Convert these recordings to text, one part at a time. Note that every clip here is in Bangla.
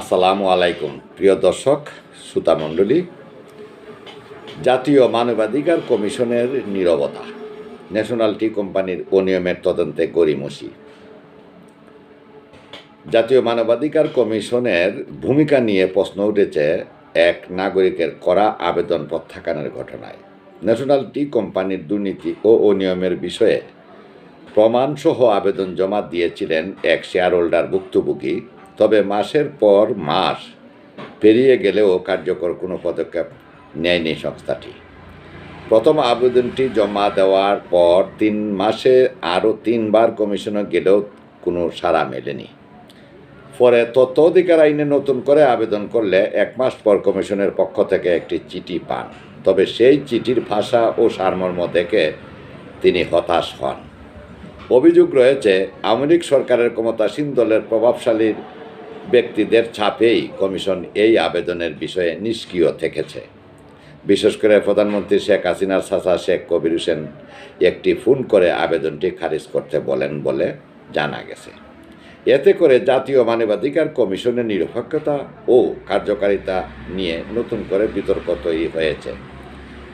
আসসালামু আলাইকুম। প্রিয় দর্শক, শ্রোতা মণ্ডলী, জাতীয় মানবাধিকার কমিশনের নীরবতা, ন্যাশনাল টি কোম্পানির অনিয়মের তদন্তে গরিমসি জাতীয় মানবাধিকার কমিশনের ভূমিকা নিয়ে প্রশ্ন উঠেছে এক নাগরিকের করা আবেদন প্রত্যাখ্যানের ঘটনায়। ন্যাশনাল টি কোম্পানির দুর্নীতি ও অনিয়মের বিষয়ে প্রমাণসহ আবেদন জমা দিয়েছিলেন এক শেয়ার হোল্ডার ভুক্তভোগী তবে মাসের পর মাস পেরিয়ে গেলেও কার্যকর কোনো পদক্ষেপ নেয়নি সংস্থাটি। প্রথম আবেদনটি জমা দেওয়ার পর তিন মাসে আরও তিনবার কমিশনে গেলেও কোনো সাড়া মেলেনি। পরে তথ্য অধিকার আইনে নতুন করে আবেদন করলে এক মাস পর কমিশনের পক্ষ থেকে একটি চিঠি পান। তবে সেই চিঠির ভাষা ও সারমর্ম দেখে তিনি হতাশ হন। অভিযোগ রয়েছে, আওয়ামী লীগ সরকারের ক্ষমতাসীন দলের প্রভাবশালী ব্যক্তিদের ছাপেই কমিশন এই আবেদনের বিষয়ে নিষ্ক্রিয় থেকেছে। বিশেষ করে প্রধানমন্ত্রী শেখ হাসিনার চাচা শেখ কবির হোসেন একটি ফোন করে আবেদনটি খারিজ করতে বলেন বলে জানা গেছে। এতে করে জাতীয় মানবাধিকার কমিশনের নিরপেক্ষতা ও কার্যকারিতা নিয়ে নতুন করে বিতর্ক তৈরি হয়েছে।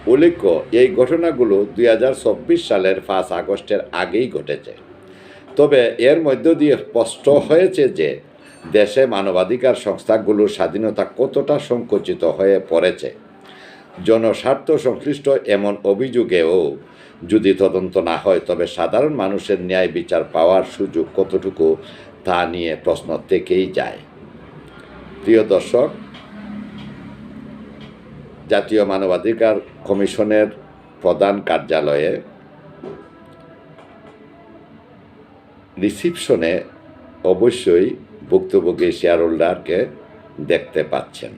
উল্লেখ্য, এই ঘটনাগুলো দুই হাজার চব্বিশ সালের পাঁচ আগস্টের আগেই ঘটেছে। তবে এর মধ্য দিয়ে স্পষ্ট হয়েছে যে দেশে মানবাধিকার সংস্থাগুলোর স্বাধীনতা কতটা সংকুচিত হয়ে পড়েছে? জনস্বার্থ সংশ্লিষ্ট এমন অভিযোগেও যদি তদন্ত না হয়, তবে সাধারণ মানুষের ন্যায় বিচার পাওয়ার সুযোগ কতটুকু তা নিয়ে প্রশ্ন থেকেই যায়। প্রিয় দর্শক, জাতীয় মানবাধিকার কমিশনের প্রধান কার্যালয়ে রিসিপশনে অবশ্যই ভুক্তভোগী শেয়ার হোল্ডারকে দেখতে পাচ্ছেন।